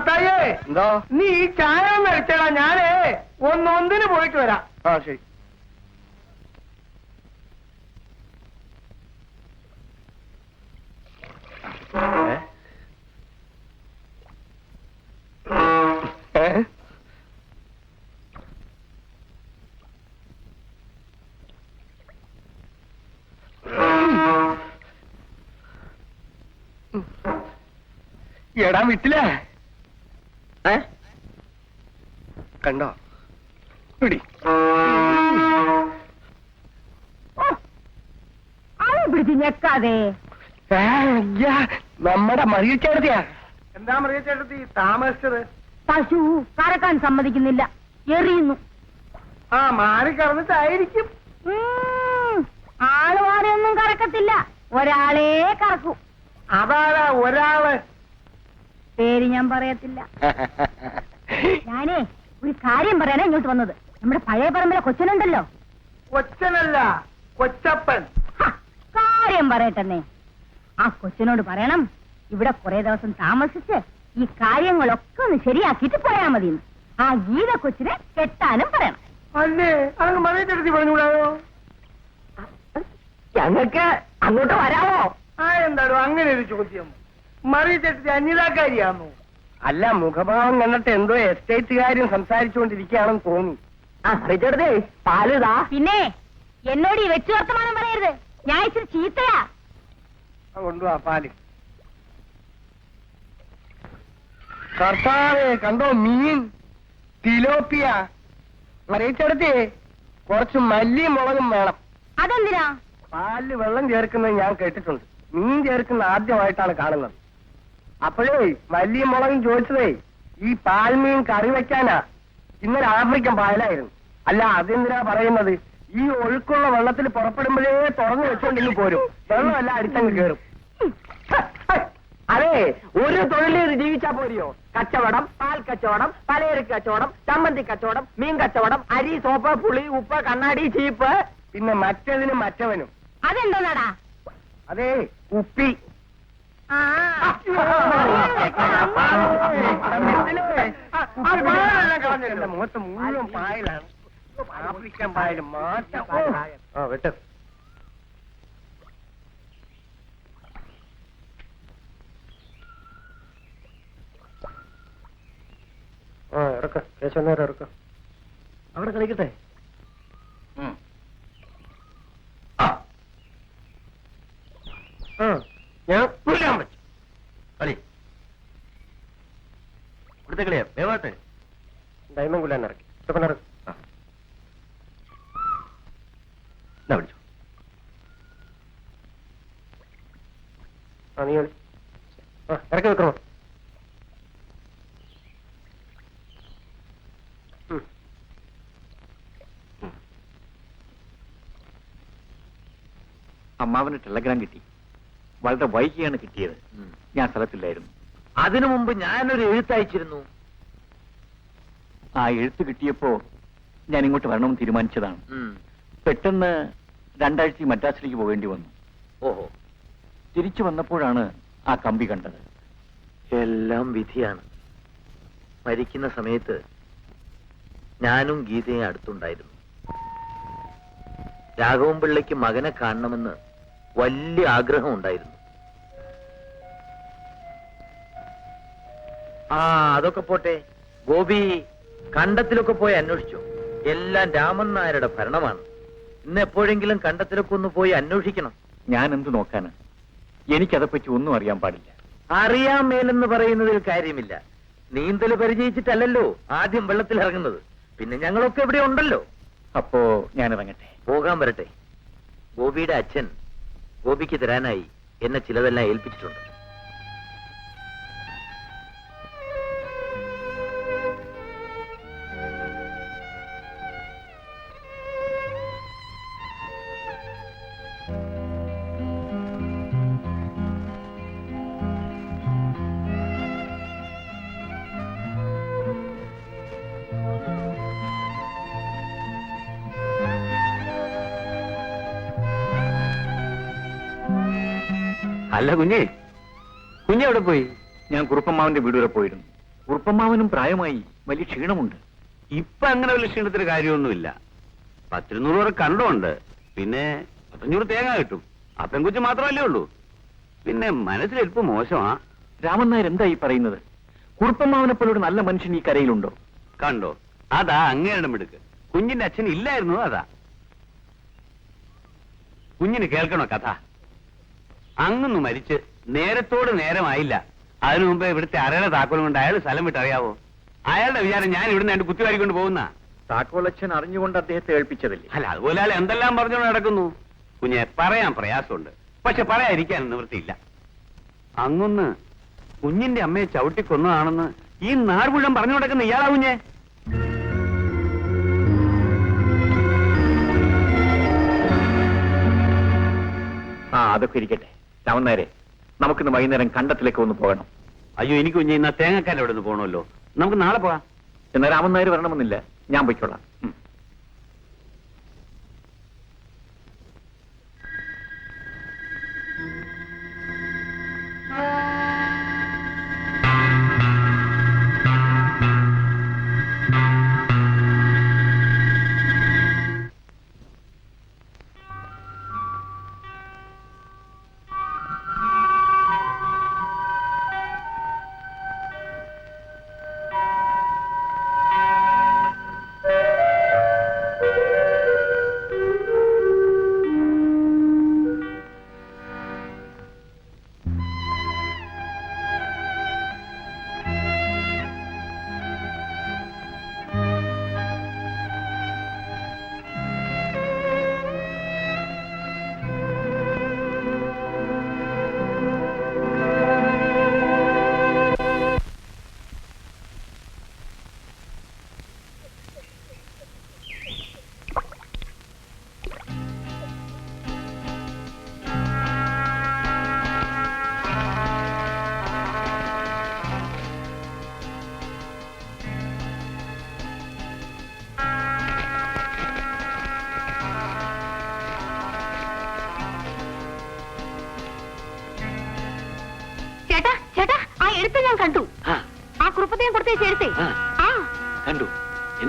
മത്തായേ എന്തോ? നീ ഈ ചായ ഒന്ന് അടിച്ചടാ ഞാനേ ഒന്നൊന്നിന് പോയിട്ട് വരാം. ആ ശരി? എടാ വിട്ടില്ലേ? കണ്ടോ? പിടി പിടിച്ച് ഞെക്കാതെ. നമ്മുടെ മറിയിച്ചെടുത്തിയാ എന്താ മറിയ ചേട്ടത്തി? താമസിച്ചത്? പശു കറക്കാൻ സമ്മതിക്കുന്നില്ല. എറിയുന്നു. ആ മാറി കറന്നിട്ടായിരിക്കും. ആൾ മാറിയൊന്നും കറക്കത്തില്ല. ഒരാളേ കറക്കൂ. അതാരാ ഒരാൾ? പേര് ഞാൻ പറയത്തില്ല. ഞാനേ ഒരു കാര്യം പറയാനാ ഇങ്ങോട്ട് വന്നത്. നമ്മുടെ പഴയ പറമ്പിലെ കൊച്ചനുണ്ടല്ലോ. കൊച്ചനല്ല കൊച്ചപ്പൻ. ഹ, കാര്യം പറയട്ടെന്നേ. ആ കൊച്ചനോട് പറയണം ഇവിടെ കുറെ ദിവസം താമസിച്ച് ഈ കാര്യങ്ങളൊക്കെ ഒന്ന് ശരിയാക്കിയിട്ട് പോയാ മതി ആ ഗീത കൊച്ചിനെ കെട്ടാനും പറയണം. അല്ലേ അതങ്ങ് മറിയ ചേട്ടത്തി പറഞ്ഞുകൂടായോ ഞങ്ങൾക്ക് അങ്ങോട്ട് വരാമോ? ആ എന്താടോ അങ്ങനെ ഒരു ചോദ്യം. മറിയ ചേട്ടത്തി അന്യതാക്കാരിയാണോ അല്ല മുഖഭാവം കണ്ടിട്ട് എന്തോ എസ്റ്റേറ്റ് കാര്യം സംസാരിച്ചുകൊണ്ടിരിക്കുകയാണെന്ന് തോന്നി. ആ റിച്ചർഡേ പാലുതാ പിന്നെ എന്നോട് ഈ വെച്ചു വർത്തമാനം പറയരുത്. ഞാൻ ഇച്ചിരി ചീത്തയാ. കൊണ്ടുവാ പാൽ. കർത്താവേ കണ്ടോ മീൻ? തിലോപ്പിയ. മറിയിച്ചെടുത്തേ കുറച്ച് മല്ലിയും മുളകും വേണം. അതെന്തിനാ? പാൽ വെള്ളം ചേർക്കുന്നത് ഞാൻ കേട്ടിട്ടുണ്ട്. മീൻ ചേർക്കുന്ന ആദ്യമായിട്ടാണ് കാണുന്നത്. അപ്പോഴേ വലിയ മുളകും ചോദിച്ചതേ ഈ പാൽമീൻ കറി വെക്കാനാ. ഇന്നലെ ആഫ്രിക്കൻ പായലായിരുന്നു. അല്ല അതെന്തിനാ പറയുന്നത്? ഈ ഒഴുക്കുള്ള വെള്ളത്തിൽ പുറപ്പെടുമ്പോഴേ തുറന്നു വെച്ചോണ്ടിങ്ങ് പോരും. വെള്ളമല്ല അടുത്തങ്ങ് കയറും അതെ ഒരു തൊഴിലിൽ ജീവിച്ചാ പോരിയോ? കച്ചവടം പാൽ കച്ചവടം പലചരക്ക് കച്ചവടം ചമ്മന്തി കച്ചവടം മീൻ കച്ചവടം അരി സോപ്പ് പുളി ഉപ്പ് കണ്ണാടി ചീപ്പ്. പിന്നെ മറ്റതിനും മറ്റവനും. അതെന്തോന്നാടാ? അതെ ഉപ്പി. മുഖത്ത് മുഴുവൻ പായലാണ്. ആഫ്രിക്കൻ പായലും മാറ്റം ആ വെട്ട്. ആ ഇറക്ക. കേശവനേരം ഇറക്ക. അവിടെ കളിക്കട്ടെ ആ ഞാൻ പുല്ലാൻ പറ്റും കളി ഇവിടുത്തെ കളിയാ വേവാട്ടെ ഡയമണ്ട് കുല്ലാൻ ഇറക്കി ഇതൊക്കെ ഇറക്കി ആ നീ ആ ഇറക്കി വെക്കണോ. അമ്മാവന് ടെലഗ്രാം കിട്ടി. വളരെ വൈകിയാണ് കിട്ടിയത്. ഞാൻ സ്ഥലത്തില്ലായിരുന്നു. അതിനു മുമ്പ് ഞാനൊരു എഴുത്തയച്ചിരുന്നു ആ എഴുത്ത് കിട്ടിയപ്പോ ഞാൻ ഇങ്ങോട്ട് വരണമെന്ന് തീരുമാനിച്ചതാണ്. പെട്ടെന്ന് രണ്ടാഴ്ച മദ്രാസിലേക്ക് പോകേണ്ടി വന്നു. ഓഹോ. തിരിച്ചു വന്നപ്പോഴാണ് ആ കമ്പി കണ്ടത്. എല്ലാം വിധിയാണ്. മരിക്കുന്ന സമയത്ത് ഞാനും ഗീതയും അടുത്തുണ്ടായിരുന്നു. രാഘവൻ പിള്ളയ്ക്ക് മകനെ കാണണമെന്ന് വലിയ ആഗ്രഹം ഉണ്ടായിരുന്നു. ആ അതൊക്കെ പോട്ടെ. ഗോപി കണ്ടത്തിലൊക്കെ പോയി അന്വേഷിച്ചു. എല്ലാം രാമൻ നായരുടെ ഭരണമാണ്. ഇന്ന് എപ്പോഴെങ്കിലും കണ്ടത്തിലൊക്കെ ഒന്ന് പോയി അന്വേഷിക്കണം. ഞാൻ എന്ത് നോക്കാന്? എനിക്കതെപ്പറ്റി ഒന്നും അറിയാൻ പാടില്ല. അറിയാൻ മേലെന്ന് പറയുന്നതിൽ കാര്യമില്ല. നീന്തൽ പരിചയിച്ചിട്ടല്ലല്ലോ ആദ്യം വെള്ളത്തിൽ ഇറങ്ങുന്നത് പിന്നെ ഞങ്ങളൊക്കെ ഇവിടെ ഉണ്ടല്ലോ. അപ്പോ ഞാൻ ഇറങ്ങട്ടെ പോകാൻ വരട്ടെ. ഗോപിയുടെ അച്ഛൻ ഗോപിക്ക് തരാനായി എന്നെ ചിലതെല്ലാം ഏൽപ്പിച്ചിട്ടുണ്ട്. അല്ല കുഞ്ഞേ. കുഞ്ഞെ എവിടെ പോയി? ഞാൻ കുറുപ്പമ്മാവന്റെ വീട് വരെ പോയിരുന്നു. കുറുപ്പമ്മാവനും പ്രായമായി വലിയ ക്ഷീണമുണ്ട്. ഇപ്പൊ അങ്ങനെ വലിയ ക്ഷീണത്തിന് കാര്യമൊന്നുമില്ല. പത്തിരുന്നൂറ് വരെ കണ്ടമുണ്ട്. പിന്നെ പത്തഞ്ഞൂറ് തേങ്ങ കിട്ടും. ആ പെൺകുച്ച് മാത്രമല്ലേ ഉള്ളൂ. പിന്നെ മനസ്സിലെടുപ്പ് മോശമാ. രാമൻ നായർ എന്താ ഈ പറയുന്നത്? കുറുപ്പമ്മാവനെ പോലൊരു നല്ല മനുഷ്യൻ ഈ കരയിലുണ്ടോ? കണ്ടോ? അതാ അങ്ങേരുടെ മിടുക്ക്. കുഞ്ഞിന്റെ അച്ഛൻ ഇല്ലായിരുന്നു അതാ. കുഞ്ഞിന് കേൾക്കണോ കഥ? അങ്ങൊന്ന് മരിച്ച് നേരത്തോട് നേരമായില്ല. അതിനു മുമ്പ് ഇവിടുത്തെ അരയുടെ താക്കോലും കൊണ്ട് അയാൾ സ്ഥലം വിട്ടറിയാവോ അയാളുടെ വിചാരം ഞാൻ ഇവിടുന്ന് രണ്ട് കുത്തിവാരിക്കൊണ്ട് പോകുന്ന. താക്കോലച്ഛൻ അറിഞ്ഞുകൊണ്ട് അദ്ദേഹത്തെ ഏൽപ്പിച്ചതല്ലേ? അല്ല അതുപോലെ അയാൾ എന്തെല്ലാം പറഞ്ഞുകൊണ്ട് നടക്കുന്നു? കുഞ്ഞെ പറയാൻ പ്രയാസമുണ്ട്. പക്ഷെ പറയാതിരിക്കാൻ നിവൃത്തിയില്ല. അങ്ങൊന്ന് കുഞ്ഞിന്റെ അമ്മയെ ചവിട്ടിക്കൊന്നതാണെന്ന് ഈ നാട് മുഴുവൻ പറഞ്ഞു നടക്കുന്ന ഇയാളാ കുഞ്ഞെ. ആ അതൊക്കെ ഇരിക്കട്ടെ. നായരെ നമുക്കിന്ന് വൈകുന്നേരം കണ്ടത്തിലേക്ക് ഒന്ന് പോകണം. അയ്യോ എനിക്ക് കുഞ്ഞെ ഇന്ന് തേങ്ങക്കാരൻ അവിടെ നിന്ന് പോകണമല്ലോ നമുക്ക് നാളെ പോവാം എന്നാൽ രാമൻ നായർ വരണമെന്നില്ല. ഞാൻ പൊയ്ക്കോളാം.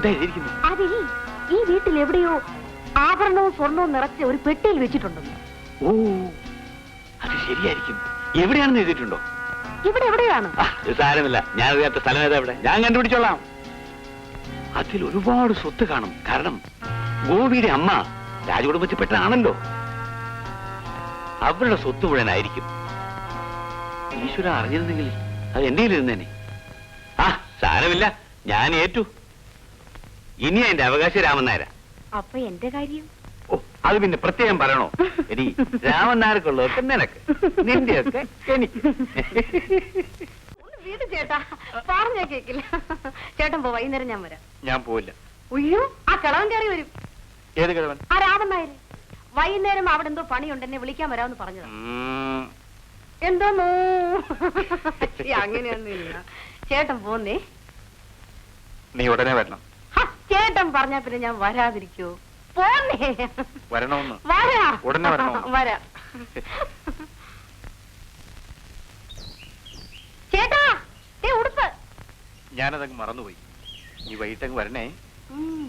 എന്താ എഴുതിയിരിക്കുന്നു അതെ ഈ വീട്ടിൽ എവിടെയോ ആഭരണവും സ്വർണവും നിറച്ച് ഒരു പെട്ടിയിൽ വെച്ചിട്ടുണ്ടെന്ന് ഓ അത് ശരിയായിരിക്കും. എവിടെയാണെന്ന് എഴുതിയിട്ടുണ്ടോ? ഇവിടെ എവിടെയാണ്? സാരമില്ല. ഞാൻ അറിയാത്ത സ്ഥലം ഏതാ ഇവിടെ? ഞാൻ കണ്ടുപിടിച്ചോളാം. അതിൽ ഒരുപാട് സ്വത്ത് കാണും. കാരണം ഗോപിയുടെ അമ്മ രാജകുടുംബത്തിൽപ്പെട്ടതാണല്ലോ അവരുടെ സ്വത്ത് മുഴുവനായിരിക്കും ഈശ്വര അറിഞ്ഞിരുന്നെങ്കിൽ അത് എന്റെ ഇരുന്നേനെ ആ സാരമില്ല. ഞാൻ ഏറ്റു. ഇനി എന്റെ അവകാശ രാമൻ നായര. അപ്പൊ എന്റെ കാര്യം? ഓ അത് പിന്നെ പ്രത്യേകം പറയണോ? എടി രാമൻ നായർക്കുള്ളതൊക്കെ നിനക്ക്. നിന്റെയൊക്കെ എനിക്ക്. വീട് ചേട്ടാ. പറഞ്ഞാ കേക്കില്ല. ചേട്ടൻ പോ വൈകുന്നേരം ഞാൻ വരാം. ഞാൻ പോവില്ല. ഉയ്യോ ആ കിളവൻ കയറി വരും. ഏത് കിഴവൻ ആ രാമൻ നായര്. വൈകുന്നേരം അവിടെ എന്തോ പണിയുണ്ട് എന്നെ വിളിക്കാൻ വരാമെന്ന് പറഞ്ഞതാ. ഉം, എന്തോന്നോ അങ്ങനെയൊന്നുമില്ല. ചേട്ടൻ പോന്നേ. നീ ഉടനെ വരണം. ചേട്ടൻ പറഞ്ഞ പിന്നെ ഞാൻ വരാതിരിക്കോ? പോന്നേ. വരണമെന്ന്. വരാ. ഉടനെ വരണോ? വരാ. ചേട്ടാ ഏ ഉടുപ്പ്. ഞാനതങ്ങ് മറന്നുപോയി. നീ വൈകിട്ടങ്ങ് വരണേ. ഉം.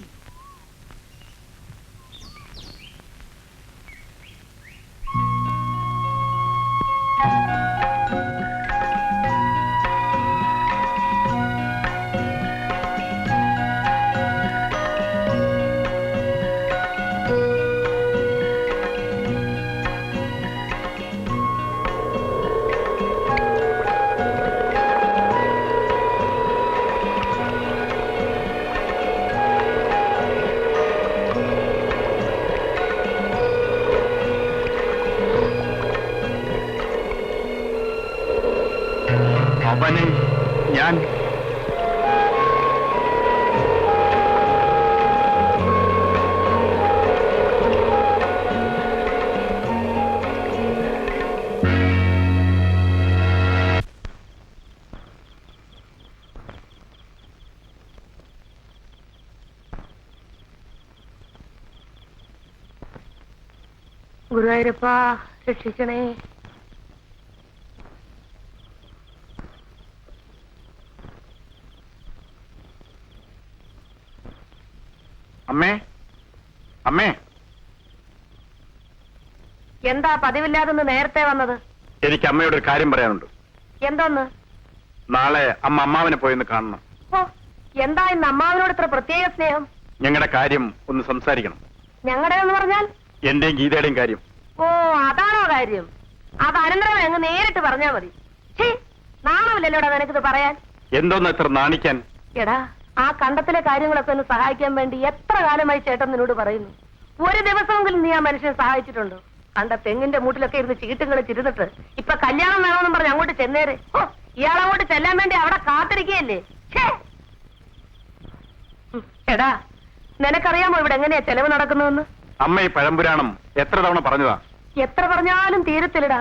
ഗുരുവായൂരപ്പ രക്ഷിക്കണേ. അമ്മേ അമ്മേ. എന്താ പതിവില്ലാതെ നേരത്തെ വന്നത്? എനിക്ക് അമ്മയോട് ഒരു കാര്യം പറയാനുണ്ട്. എന്തോന്ന്? നാളെ അമ്മ അമ്മാവനെ പോയിന്ന് കാണണം. എന്താ ഇന്ന് അമ്മാവനോട് ഇത്ര പ്രത്യേക സ്നേഹം? ഞങ്ങളുടെ കാര്യം ഒന്ന് സംസാരിക്കണം. ഞങ്ങളുടെ എന്ന് പറഞ്ഞാൽ? എന്റെയും ഗീതയുടെയും കാര്യം. ഓ അതാണോ കാര്യം? അത് അനന്തരം അങ്ങ് നേരിട്ട് പറഞ്ഞാ മതി. നാണമില്ലല്ലോടാ നിനക്കിത് പറയാൻ. എന്തോന്ന് എത്ര നാണിക്കാൻ? എടാ ആ കണ്ടത്തിലെ കാര്യങ്ങളൊക്കെ ഒന്ന് സഹായിക്കാൻ വേണ്ടി എത്ര കാലമായി ചേട്ടൻ നിന്നോട് പറയുന്നു. ഒരു ദിവസമെങ്കിലും നീ ആ മനുഷ്യനെ സഹായിച്ചിട്ടുണ്ടോ? കണ്ട തെങ്ങിന്റെ മൂട്ടിലൊക്കെ ഇരുന്ന് ചീട്ടും കളിച്ചിരുന്നിട്ട് ഇപ്പൊ കല്യാണം വേണമെന്നും പറഞ്ഞ് അങ്ങോട്ട് ചെന്നേരെ. ഓ ഇയാളങ്ങോട്ട് ചെല്ലാൻ വേണ്ടി അവിടെ കാത്തിരിക്കുകയല്ലേ! എടാ നിനക്കറിയാമോ ഇവിടെ എങ്ങനെയാ ചെലവ് നടക്കുന്നതെന്ന്? അമ്മ ഈ പഴംപുരാണം എത്ര തവണ പറഞ്ഞതാ? എത്ര പറഞ്ഞാലും തീരത്തില്ലടാ.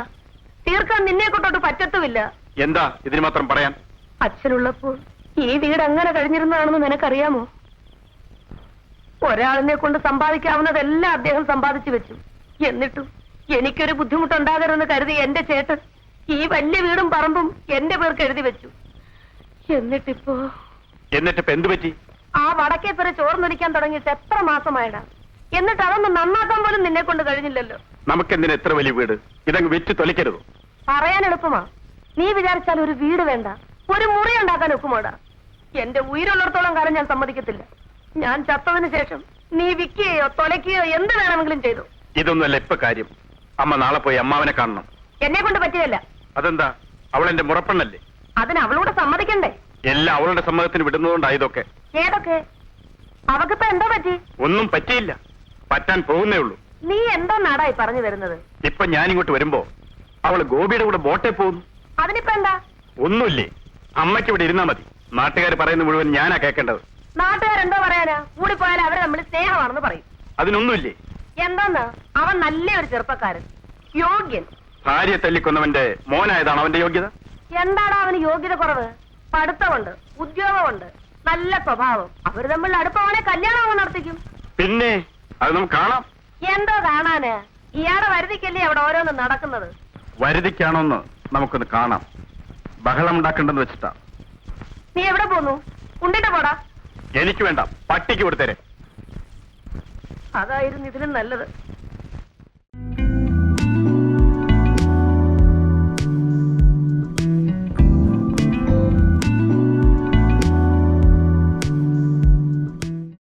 തീർക്കാൻ നിന്നെ കൊണ്ടോട്ട് പറ്റത്തുമില്ല. എന്താ ഇതിന് മാത്രം പറയാൻ? അച്ഛനുള്ളപ്പോൾ ഈ വീട് അങ്ങനെ കഴിഞ്ഞിരുന്നതാണെന്ന് നിനക്കറിയാമോ? ഒരാളിനെ കൊണ്ട് സമ്പാദിക്കാവുന്നതെല്ലാം അദ്ദേഹം സമ്പാദിച്ചു വെച്ചു. എന്നിട്ടും എനിക്കൊരു ബുദ്ധിമുട്ടുണ്ടാകരുതെന്ന് കരുതി എന്റെ ചേട്ടൻ ഈ വലിയ വീടും പറമ്പും എന്റെ പേർക്ക് എഴുതി വെച്ചു. എന്നിട്ടിപ്പോ എന്നിട്ട് എന്ത് എന്തു പറ്റി? ആ വടക്കേ പേര് ചോർന്നൊലിക്കാൻ തുടങ്ങിയിട്ട് എത്ര മാസമായടാ? എന്നിട്ട് അതൊന്നും നന്നാക്കാൻ പോലും നിന്നെ കൊണ്ട് കഴിഞ്ഞില്ലല്ലോ. നമുക്കെന്തിനാ എത്ര വലിയ വീട്? ഇതങ്ങ് വെച്ച് തൊലിക്കരുത്. പറയാൻ എളുപ്പമാ. നീ വിചാരിച്ചാൽ ഒരു വീട് വേണ്ട. ഒരു മുറി ഉണ്ടാക്കാൻ ഒക്കുമോടാ. എന്റെ ഉயிருള്ളിടത്തോളം കാലം ഞാൻ സമ്മതിക്കത്തില്ല. ഞാൻ ചത്തതിന് ശേഷം നീ വിൽക്കുകയോ തൊലയ്ക്കുകയോ എന്ത് വേണമെങ്കിലും ചെയ്തു. ഇതൊന്നുമല്ല ഇപ്പൊ കാര്യം. അമ്മ നാളെ പോയി അമ്മാവനെ കാണണം. എന്നെ കൊണ്ട് പറ്റിയല്ല അതെന്താ? അവൾ എന്റെ മുറപ്പെണ്ണല്ലേ? അതിന് അവളോട് സമ്മതിക്കണ്ടേ? എല്ലാം അവളുടെ സമ്മതത്തിന് വിടുന്നതുകൊണ്ടാ ഇതൊക്കെ. ഏതൊക്കെ? അവക്കിപ്പോ എന്താ പറ്റി? ഒന്നും പറ്റിയില്ല. പറ്റാൻ പോകുന്നേ ഉള്ളൂ. നീ എന്തോ നാടായി പറഞ്ഞു വരുന്നത് ഇപ്പൊ ഞാൻ ഇങ്ങോട്ട് വരുമ്പോ അവൾ ഗോപിയുടെ കൂടെ ബോട്ടെ പോകുന്നു. അതിനിപ്പോ എന്താ? ഒന്നുമില്ലേ? അമ്മയ്ക്ക് ഇവിടെ ഇരുന്നാ മതി. നാട്ടുകാർ പറയുന്ന മുഴുവൻ ഞാനാ കേൾക്കേണ്ടത് നാട്ടുകാരെന്തോ പറയാനാ? കൂടി പോയാൽ അവർ നമ്മൾ സ്നേഹമാണെന്ന് പറയും. അതിനൊന്നുമില്ലേ? എന്താന്ന്? അവൻ നല്ലൊരു ചെറുപ്പക്കാരൻ. യോഗ്യൻ. ഭാര്യ തല്ലിക്കൊന്നവന്റെ മോനായതാണ് അവന്റെ യോഗ്യത? എന്താണ് അവന് യോഗ്യത കുറവ്? പഠിത്തമുണ്ട് ഉദ്യോഗമുണ്ട് നല്ല സ്വഭാവം. അവർ തമ്മിൽ അടുപ്പവനെ കല്യാണം നടത്തിക്കും. പിന്നെ? അത് നമുക്ക് കാണാം. എന്തോ കാണാന്? ഇയാളെ വരുതിക്കല്ലേ അവിടെ ഓരോന്ന് നടക്കുന്നത്? വരുതിക്കാണോന്ന് നമുക്കൊന്ന് കാണാം. ബഹളം ഉണ്ടാക്കണ്ടെന്ന് വെച്ചിട്ടാ. നീ എവിടെ പോന്നു? ഉണ്ടിട്ട് പോടാ. എനിക്ക് വേണ്ട. പട്ടിക്ക് കൊടുത്തേരെ. അതായിരുന്നു ഇതിലും നല്ലത്.